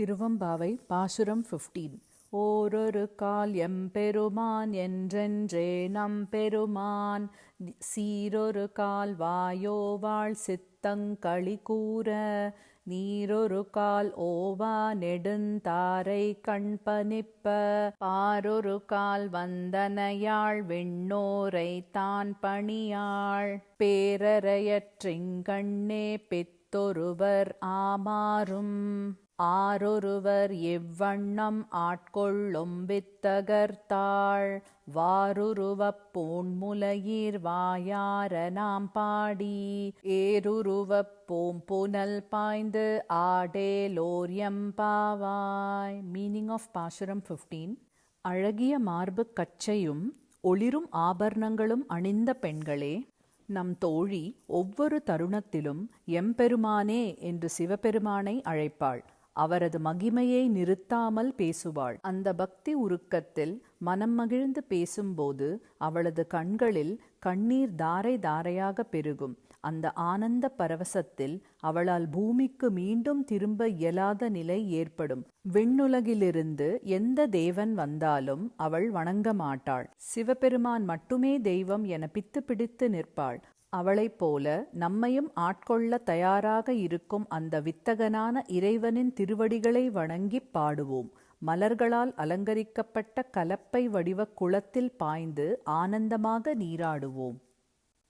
திருவம்பாவை பாசுரம் ஃபிஃப்டீன் ஓரொரு கால் எம்பெருமான் என்றென்றே நம்பெருமான் சீரொரு கால் வாயோவாள் சித்தங்களி கூற. நீரொரு கால் ஓவா நெடுந்தாரை கண்பனிப்ப பாரொரு கால் வந்தனையாள் விண்ணோரை தான் பணியாள். பேரறையற்றிங்கண்ணே பித்தொருவர் ஆமாறும். ஆரொருவர் இவ்வண்ணம் ஆட்கொள்ளும் வித்தகர்த்தாள் வாருருவப் பூண்முலையீர் வாயார நாம் பாடி. ஏருருவப் பூம்புனல் பாய்ந்து ஆடேலோர் பாவாய் மீனிங் ஆஃப் பாசுரம் ஃபிஃப்டீன் அழகிய மார்பு கச்சையும் ஒளிரும் ஆபரணங்களும் அணிந்த பெண்களே நம் தோழி ஒவ்வொரு தருணத்திலும் எம்பெருமானே என்று சிவபெருமானை அழைப்பாள். அவரது மகிமையை நிறுத்தாமல் பேசுவாள். அந்த பக்தி உருக்கத்தில் மனம் மகிழ்ந்து பேசும்போது அவளது கண்களில் கண்ணீர் தாரை தாரையாக பெருகும். அந்த ஆனந்த பரவசத்தில் அவளால் பூமிக்கு மீண்டும் திரும்ப இயலாத நிலை ஏற்படும். விண்ணுலகிலிருந்து எந்த தேவன் வந்தாலும் அவள் வணங்க மாட்டாள் சிவபெருமான் மட்டுமே தெய்வம் என பித்து பிடித்து நிற்பாள். அவளைப் போல நம்மையும் ஆட்கொள்ள தயாராக இருக்கும் அந்த வித்தகனான இறைவனின் திருவடிகளை வணங்கிப் பாடுவோம். மலர்களால் அலங்கரிக்கப்பட்ட கலப்பை வடிவ குளத்தில் பாய்ந்து ஆனந்தமாக நீராடுவோம்.